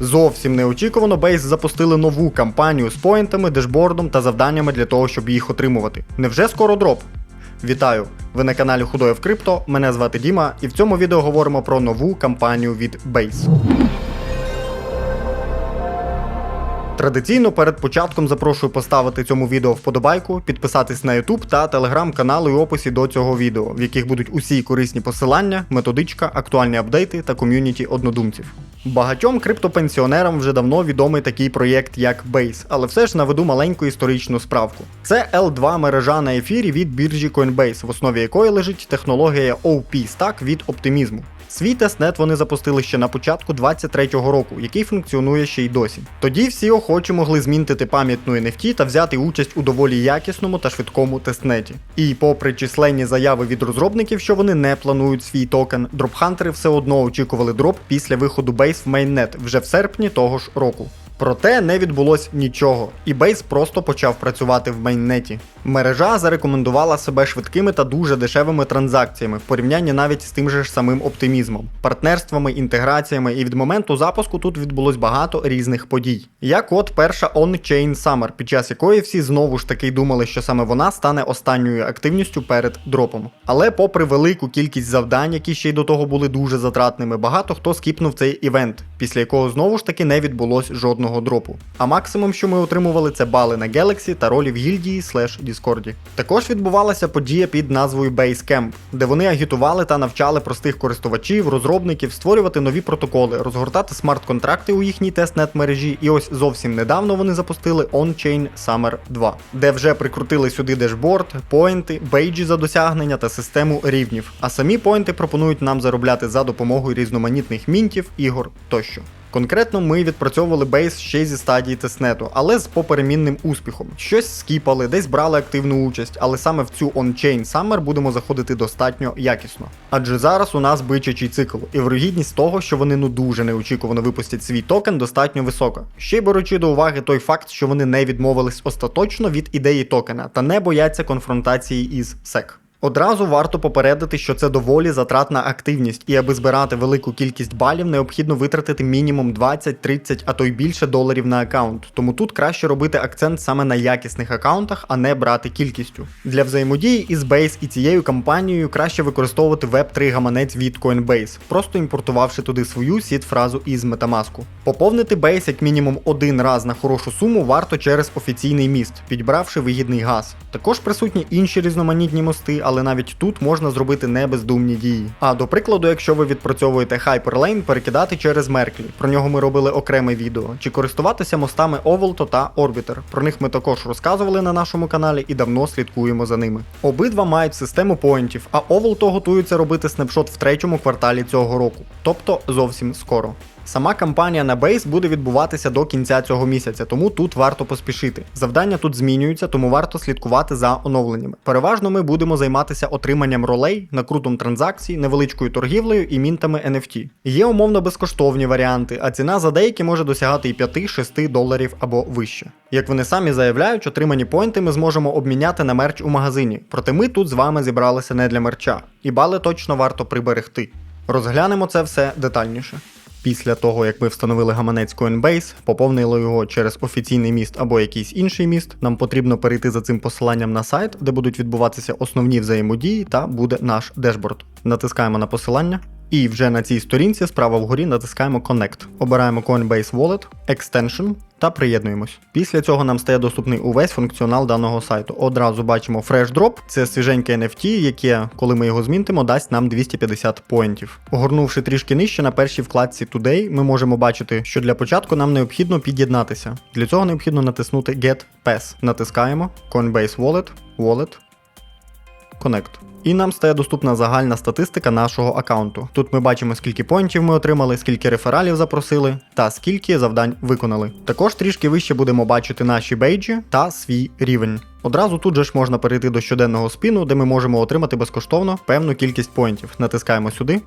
Зовсім неочікувано Бейс запустили нову кампанію з поінтами, дешбордом та завданнями для того, щоб їх отримувати. Невже скоро дроп? Вітаю! Ви на каналі Худоєв Крипто. Мене звати Діма, і в цьому відео говоримо про нову кампанію від Base. Традиційно перед початком запрошую поставити цьому відео вподобайку, підписатись на YouTube та телеграм-канали у описі до цього відео, в яких будуть усі корисні посилання, методичка, актуальні апдейти та ком'юніті однодумців. Багатьом криптопенсіонерам вже давно відомий такий проєкт, як Base, але все ж наведу маленьку історичну справку. Це L2 мережа на ефірі від біржі Coinbase, в основі якої лежить технологія OP Stack від оптимізму. Свій тестнет вони запустили ще на початку 23-го року, який функціонує ще й досі. Тоді всі охочі могли змінтити пам'ятну NFT та взяти участь у доволі якісному та швидкому тестнеті. І попри численні заяви від розробників, що вони не планують свій токен, дропхантери все одно очікували дроп після виходу Base в майннет вже в серпні того ж року. Проте не відбулось нічого, і Base просто почав працювати в майннеті. Мережа зарекомендувала себе швидкими та дуже дешевими транзакціями в порівнянні навіть з тим же ж самим оптимізмом, партнерствами, інтеграціями, і від моменту запуску тут відбулось багато різних подій. Як от перша On-Chain Summer, під час якої всі знову ж таки думали, що саме вона стане останньою активністю перед дропом. Але попри велику кількість завдань, які ще й до того були дуже затратними, багато хто скіпнув цей івент, після якого знову ж таки не відбулось жодного дропу. А максимум, що ми отримували, це бали на Galaxy та ролі в гільдії Діскорді. Також відбувалася подія під назвою Basecamp, де вони агітували та навчали простих користувачів, розробників створювати нові протоколи, розгортати смарт-контракти у їхній тестнет мережі. І ось зовсім недавно вони запустили On-Chain Summer 2, де вже прикрутили сюди дешборд, поінти, бейджі за досягнення та систему рівнів. А самі поінти пропонують нам заробляти за допомогою різноманітних мінтів, ігор тощо. Конкретно ми відпрацьовували бейс ще зі стадії тестнету, але з поперемінним успіхом. Щось скіпали, десь брали активну участь, але саме в цю on-chain Summer будемо заходити достатньо якісно. Адже зараз у нас бичачий цикл, і вирогідність того, що вони ну дуже неочікувано випустять свій токен, достатньо висока. Ще й беручи до уваги той факт, що вони не відмовились остаточно від ідеї токена та не бояться конфронтації із SEC. Одразу варто попередити, що це доволі затратна активність, і аби збирати велику кількість балів, необхідно витратити мінімум 20, 30, а то й більше доларів на аккаунт. Тому тут краще робити акцент саме на якісних аккаунтах, а не брати кількістю. Для взаємодії із Base і цією кампанією краще використовувати Web3 гаманець від Coinbase, просто імпортувавши туди свою сід-фразу із Metamask. Поповнити Base як мінімум один раз на хорошу суму варто через офіційний міст, підбравши вигідний газ. Також присутні інші різноманітні мости, але навіть тут можна зробити не бездумні дії. А до прикладу, якщо ви відпрацьовуєте Hyperlane, перекидати через Мерклі. Про нього ми робили окреме відео. Чи користуватися мостами Ovolto та Orbiter. Про них ми також розказували на нашому каналі і давно слідкуємо за ними. Обидва мають систему поінтів, а Ovolto готується робити снапшот в третьому кварталі цього року, тобто зовсім скоро. Сама кампанія на Base буде відбуватися до кінця цього місяця, тому тут варто поспішити. Завдання тут змінюються, тому варто слідкувати за оновленнями. Переважно ми будемо займатися отриманням ролей, накрутом транзакцій, невеличкою торгівлею і мінтами NFT. Є умовно безкоштовні варіанти, а ціна за деякі може досягати і 5-6 доларів або вище. Як вони самі заявляють, отримані поінти ми зможемо обміняти на мерч у магазині. Проте ми тут з вами зібралися не для мерча, і бали точно варто приберегти. Розглянемо це все детальніше. Після того, як ми встановили гаманець Coinbase, поповнили його через офіційний міст або якийсь інший міст, нам потрібно перейти за цим посиланням на сайт, де будуть відбуватися основні взаємодії та буде наш дешборд. Натискаємо на посилання. І вже на цій сторінці справа вгорі натискаємо Connect. Обираємо Coinbase Wallet, Extension та приєднуємось. Після цього нам стає доступний увесь функціонал даного сайту. Одразу бачимо Fresh Drop, це свіженьке NFT, яке, коли ми його змінтимо, дасть нам 250 поінтів. Огорнувши трішки нижче на першій вкладці Today, ми можемо бачити, що для початку нам необхідно під'єднатися. Для цього необхідно натиснути Get Pass. Натискаємо Coinbase Wallet, Wallet, Connect. І нам стає доступна загальна статистика нашого аккаунту. Тут ми бачимо, скільки поінтів ми отримали, скільки рефералів запросили та скільки завдань виконали. Також трішки вище будемо бачити наші бейджі та свій рівень. Одразу тут же ж можна перейти до щоденного спіну, де ми можемо отримати безкоштовно певну кількість поінтів. Натискаємо сюди.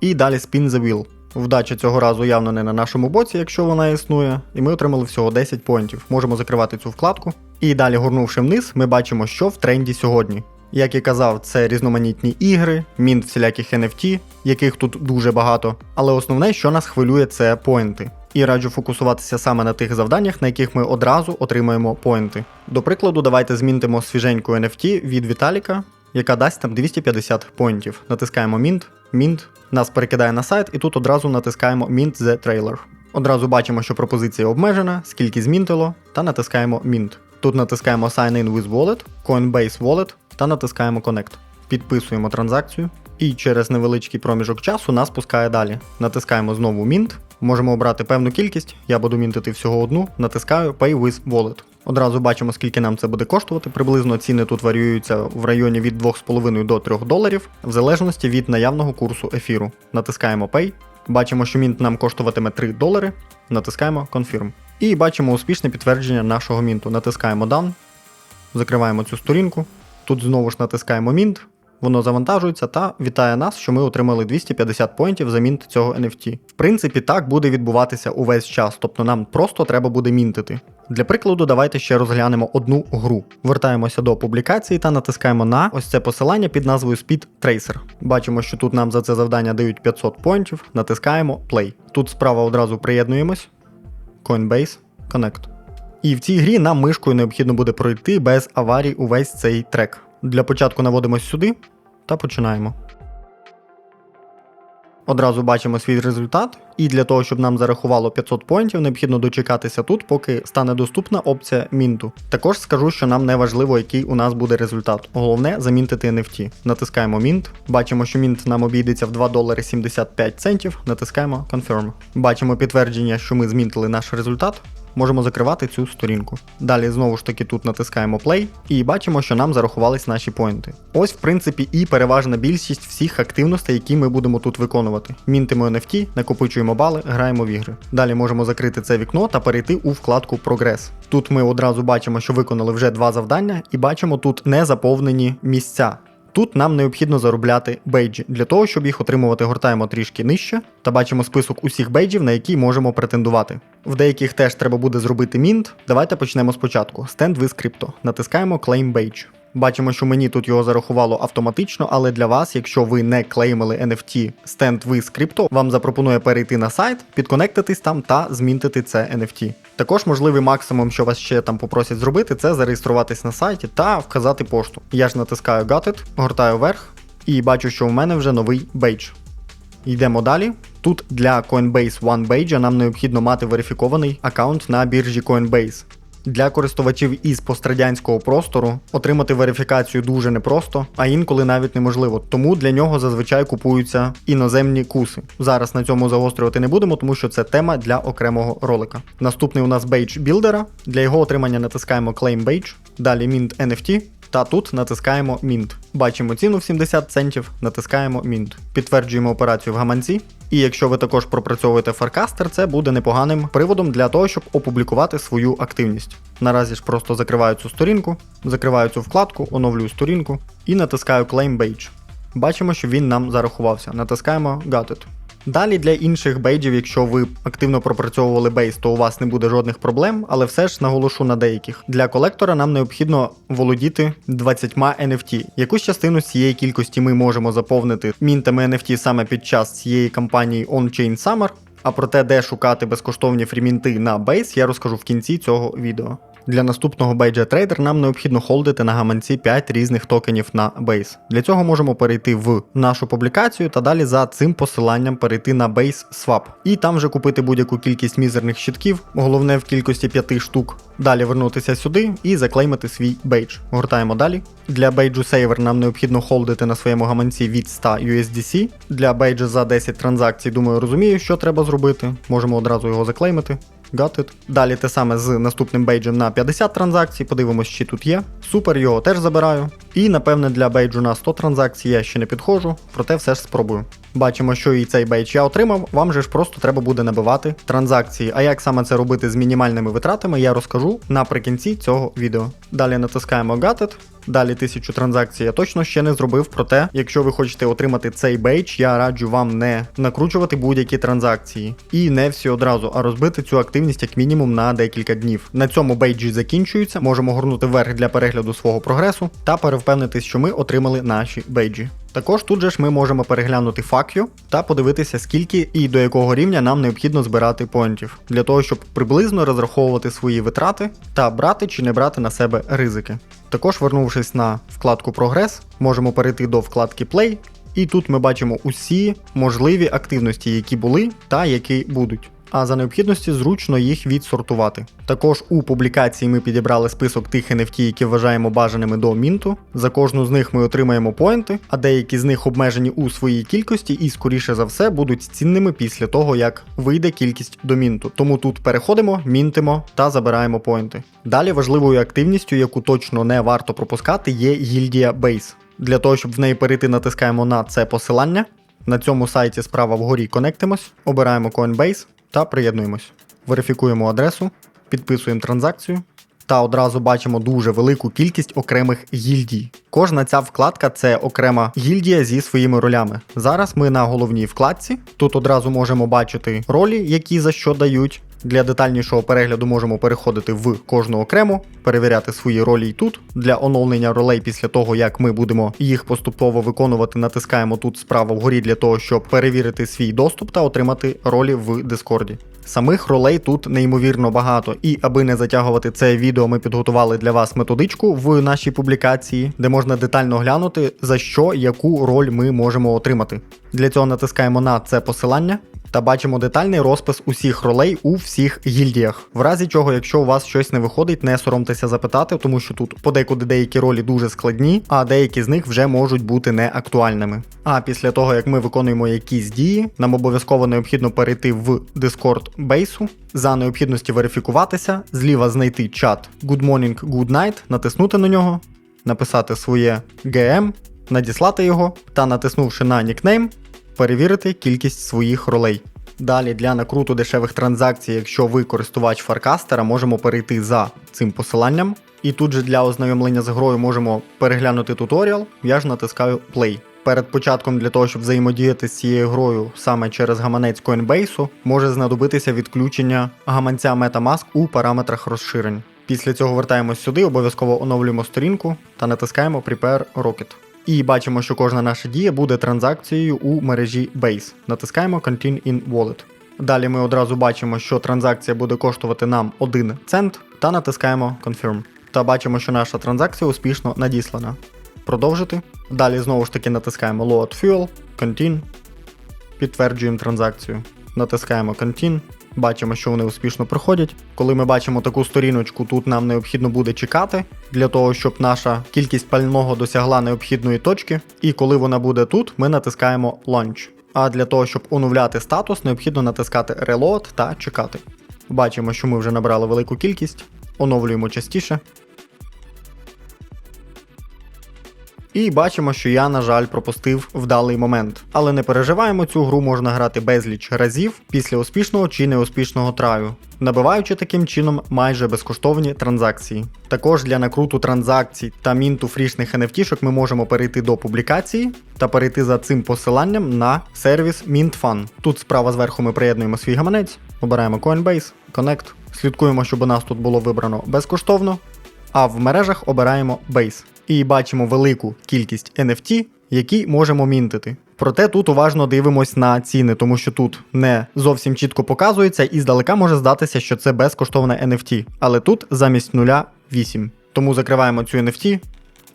І далі Spin the Wheel. Вдача цього разу явно не на нашому боці, якщо вона існує, і ми отримали всього 10 поінтів. Можемо закривати цю вкладку. І далі, горнувши вниз, ми бачимо, що в тренді сьогодні. Як і казав, це різноманітні ігри, мінт всіляких NFT, яких тут дуже багато. Але основне, що нас хвилює, це поінти. І раджу фокусуватися саме на тих завданнях, на яких ми одразу отримаємо поінти. До прикладу, давайте змінтимо свіженьку NFT від Віталіка, яка дасть там 250 поінтів. Натискаємо Mint, Mint, нас перекидає на сайт, і тут одразу натискаємо Mint the Trailer. Одразу бачимо, що пропозиція обмежена, скільки змінтило, та натискаємо Mint. Тут натискаємо Sign in with Wallet, Coinbase Wallet та натискаємо Connect. Підписуємо транзакцію. І через невеличкий проміжок часу нас пускає далі. Натискаємо знову Mint. Можемо обрати певну кількість. Я буду мінтити всього одну. Натискаю Pay with Wallet. Одразу бачимо, скільки нам це буде коштувати. Приблизно ціни тут варіюються в районі від 2,5 до 3 доларів, в залежності від наявного курсу ефіру. Натискаємо Pay. Бачимо, що мінт нам коштуватиме 3 долари. Натискаємо Confirm. І бачимо успішне підтвердження нашого мінту. Натискаємо Done. Закриваємо цю сторінку. Тут знову ж натискаємо Mint. Воно завантажується та вітає нас, що ми отримали 250 поінтів за мінт цього NFT. В принципі, так буде відбуватися увесь час, тобто нам просто треба буде мінтити. Для прикладу, давайте ще розглянемо одну гру. Вертаємося до публікації та натискаємо на ось це посилання під назвою Speed Tracer. Бачимо, що тут нам за це завдання дають 500 поінтів, натискаємо Play. Тут справа одразу приєднуємось. Coinbase Connect. І в цій грі нам мишкою необхідно буде пройти без аварій увесь цей трек. Для початку наводимось сюди та починаємо. Одразу бачимо свій результат, і для того, щоб нам зарахувало 500 поінтів, необхідно дочекатися тут, поки стане доступна опція мінту. Також скажу, що нам не важливо, який у нас буде результат. Головне замінтити NFT. Натискаємо Mint. Бачимо, що мінт нам обійдеться в 2 долари 75 центів. Натискаємо Confirm. Бачимо підтвердження, що ми змінтили наш результат. Можемо закривати цю сторінку. Далі знову ж таки тут натискаємо Play і бачимо, що нам зарахувались наші поінти. Ось, в принципі, і переважна більшість всіх активностей, які ми будемо тут виконувати. Мінтимо NFT, накопичуємо бали, граємо в ігри. Далі можемо закрити це вікно та перейти у вкладку Прогрес. Тут ми одразу бачимо, що виконали вже два завдання, і бачимо тут не заповнені місця. Тут нам необхідно заробляти бейджі. Для того, щоб їх отримувати, гортаємо трішки нижче та бачимо список усіх бейджів, на які можемо претендувати. В деяких теж треба буде зробити мінт. Давайте почнемо спочатку. Stand with Crypto. Натискаємо Claim Badge. Бачимо, що мені тут його зарахувало автоматично, але для вас, якщо ви не клеймили NFT Stand with Crypto, вам запропонує перейти на сайт, підконектитись там та змінтити це NFT. Також можливий максимум, що вас ще там попросять зробити, це зареєструватись на сайті та вказати пошту. Я ж натискаю Got it, гортаю вверх і бачу, що у мене вже новий бейдж. Йдемо далі. Тут для Coinbase One Badge нам необхідно мати верифікований аккаунт на біржі Coinbase. Для користувачів із пострадянського простору отримати верифікацію дуже непросто, а інколи навіть неможливо. Тому для нього зазвичай купуються іноземні куси. Зараз на цьому загострювати не будемо, тому що це тема для окремого ролика. Наступний у нас бейдж білдера. Для його отримання натискаємо Claim Badge, далі Mint NFT. Та тут натискаємо Mint. Бачимо ціну в 70 центів, натискаємо Mint. Підтверджуємо операцію в гаманці. І якщо ви також пропрацьовуєте Farcaster, це буде непоганим приводом для того, щоб опублікувати свою активність. Наразі ж просто закриваю цю сторінку, закриваю цю вкладку, оновлюю сторінку і натискаю Claim Badge. Бачимо, що він нам зарахувався. Натискаємо Got it. Далі для інших бейджів, якщо ви активно пропрацьовували бейс, то у вас не буде жодних проблем, але все ж наголошу на деяких. Для колектора нам необхідно володіти 20 NFT. Якусь частину цієї кількості ми можемо заповнити мінтами NFT саме під час цієї кампанії On-Chain Summer. А про те, де шукати безкоштовні фрімінти на бейс, я розкажу в кінці цього відео. Для наступного бейджа трейдер нам необхідно холдити на гаманці 5 різних токенів на Base. Для цього можемо перейти в нашу публікацію та далі за цим посиланням перейти на Base Swap. І там вже купити будь-яку кількість мізерних щитків, головне в кількості 5 штук. Далі вернутися сюди і заклеймити свій бейдж. Гортаємо далі. Для бейджу Saver нам необхідно холдити на своєму гаманці від 100 USDC. Для бейджа за 10 транзакцій, думаю, розумію, що треба зробити. Можемо одразу його заклеймити. Got. Далі те саме з наступним бейджем на 50 транзакцій, подивимось, чи тут є. Супер, його теж забираю. І напевне для бейджу на 100 транзакцій я ще не підходжу, проте все ж спробую. Бачимо, що і цей бейдж я отримав, вам же ж просто треба буде набивати транзакції. А як саме це робити з мінімальними витратами, я розкажу наприкінці цього відео. Далі натискаємо Got. Далі тисячу транзакцій я точно ще не зробив. Проте, якщо ви хочете отримати цей бейдж, я раджу вам не накручувати будь-які транзакції. І не всі одразу, а розбити цю активність як мінімум на декілька днів. На цьому бейджі закінчуються, можемо горнути вверх для перегляду свого прогресу та перевпевнитись, що ми отримали наші бейджі. Також тут же ж ми можемо переглянути факю та подивитися, скільки і до якого рівня нам необхідно збирати поінтів, для того, щоб приблизно розраховувати свої витрати та брати чи не брати на себе ризики. Також, вернувшись на вкладку Прогрес, можемо перейти до вкладки Play, і тут ми бачимо усі можливі активності, які були та які будуть. А за необхідності зручно їх відсортувати. Також у публікації ми підібрали список тих NFT, які вважаємо бажаними до мінту. За кожну з них ми отримаємо поінти, а деякі з них обмежені у своїй кількості і, скоріше за все, будуть цінними після того, як вийде кількість до мінту. Тому тут переходимо, мінтимо та забираємо поінти. Далі важливою активністю, яку точно не варто пропускати, є гільдія Base. Для того, щоб в неї перейти, натискаємо на це посилання. На цьому сайті справа вгорі конектимось, обираємо Coinbase та приєднуємось. Верифікуємо адресу, підписуємо транзакцію та одразу бачимо дуже велику кількість окремих гільдій. Кожна ця вкладка це окрема гільдія зі своїми ролями. Зараз ми на головній вкладці. Тут одразу можемо бачити ролі, які за що дають. Для детальнішого перегляду можемо переходити в кожну окрему, перевіряти свої ролі і тут. Для оновлення ролей після того, як ми будемо їх поступово виконувати, натискаємо тут справа вгорі для того, щоб перевірити свій доступ та отримати ролі в Дискорді. Самих ролей тут неймовірно багато, і аби не затягувати це відео, ми підготували для вас методичку в нашій публікації, де можна детально глянути, за що яку роль ми можемо отримати. Для цього натискаємо на це посилання. Та бачимо детальний розпис усіх ролей у всіх гільдіях. В разі чого, якщо у вас щось не виходить, не соромтеся запитати, тому що тут подекуди деякі ролі дуже складні, а деякі з них вже можуть бути неактуальними. А після того, як ми виконуємо якісь дії, нам обов'язково необхідно перейти в Discord бейсу, за необхідності верифікуватися, зліва знайти чат Good Morning, Good Night, натиснути на нього, написати своє GM, надіслати його та натиснувши на нікнейм, перевірити кількість своїх ролей. Далі для накруту дешевих транзакцій, якщо ви користувач фаркастера, можемо перейти за цим посиланням. І тут же для ознайомлення з грою можемо переглянути туторіал, я ж натискаю Play. Перед початком для того, щоб взаємодіяти з цією грою саме через гаманець Coinbase, може знадобитися відключення гаманця Metamask у параметрах розширень. Після цього вертаємось сюди, обов'язково оновлюємо сторінку та натискаємо Prepare Rocket. І бачимо, що кожна наша дія буде транзакцією у мережі Base. Натискаємо Continue in Wallet. Далі ми одразу бачимо, що транзакція буде коштувати нам 1 цент, та натискаємо Confirm. Та бачимо, що наша транзакція успішно надіслана. Продовжити. Далі знову ж таки натискаємо Load Fuel, Continue. Підтверджуємо транзакцію. Натискаємо Continue. Бачимо, що вони успішно проходять. Коли ми бачимо таку сторіночку, тут нам необхідно буде чекати для того, щоб наша кількість пального досягла необхідної точки. І коли вона буде тут, ми натискаємо Launch. А для того, щоб оновляти статус, необхідно натискати Reload та чекати. Бачимо, що ми вже набрали велику кількість, оновлюємо частіше. І бачимо, що я, на жаль, пропустив вдалий момент. Але не переживаємо, цю гру можна грати безліч разів після успішного чи неуспішного траю, набиваючи таким чином майже безкоштовні транзакції. Також для накруту транзакцій та мінту фрішних NFT ми можемо перейти до публікації та перейти за цим посиланням на сервіс MintFun. Тут справа зверху ми приєднуємо свій гаманець, обираємо Coinbase, Connect, слідкуємо, щоб у нас тут було вибрано безкоштовно, а в мережах обираємо Base і бачимо велику кількість NFT, які можемо мінтити. Проте тут уважно дивимось на ціни, тому що тут не зовсім чітко показується, і здалека може здатися, що це безкоштовне NFT. Але тут замість нуля 8. Тому закриваємо цю NFT,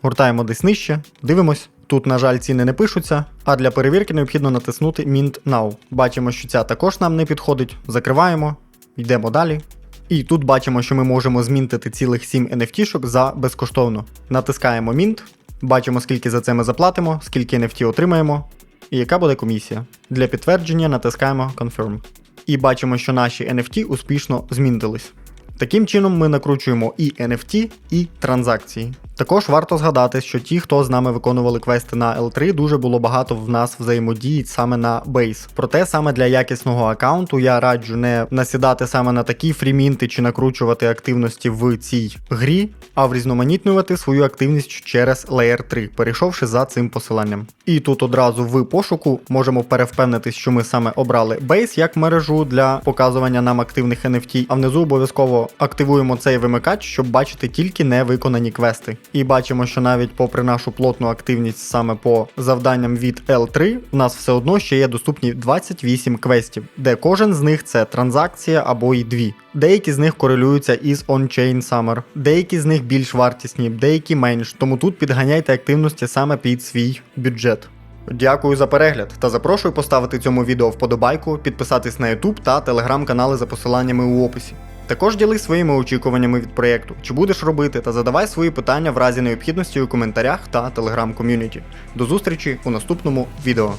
гуртаємо десь нижче, дивимось. Тут, на жаль, ціни не пишуться, а для перевірки необхідно натиснути Mint Now. Бачимо, що ця також нам не підходить. Закриваємо, йдемо далі. І тут бачимо, що ми можемо змінтити цілих 7 NFT за безкоштовно. Натискаємо Mint, бачимо, скільки за це ми заплатимо, скільки NFT отримаємо, і яка буде комісія. Для підтвердження натискаємо Confirm. І бачимо, що наші NFT успішно змінтились. Таким чином ми накручуємо і NFT, і транзакції. Також варто згадати, що ті, хто з нами виконували квести на L3, дуже було багато в нас взаємодії саме на Base. Проте саме для якісного аккаунту я раджу не насідати саме на такі фрімінти чи накручувати активності в цій грі, а врізноманітнювати свою активність через Layer 3, перейшовши за цим посиланням. І тут одразу в пошуку можемо перевпевнитись, що ми саме обрали Base як мережу для показування нам активних NFT, а внизу обов'язково активуємо цей вимикач, щоб бачити тільки невиконані квести. І бачимо, що навіть попри нашу плотну активність саме по завданням від L3, у нас все одно ще є доступні 28 квестів, де кожен з них це транзакція або й дві. Деякі з них корелюються із On-Chain Summer, деякі з них більш вартісні, деякі менш, тому тут підганяйте активності саме під свій бюджет. Дякую за перегляд та запрошую поставити цьому відео вподобайку, підписатись на YouTube та телеграм-канали за посиланнями у описі. Також ділись своїми очікуваннями від проєкту, чи будеш робити, та задавай свої питання в разі необхідності у коментарях та телеграм-ком'юніті. До зустрічі у наступному відео.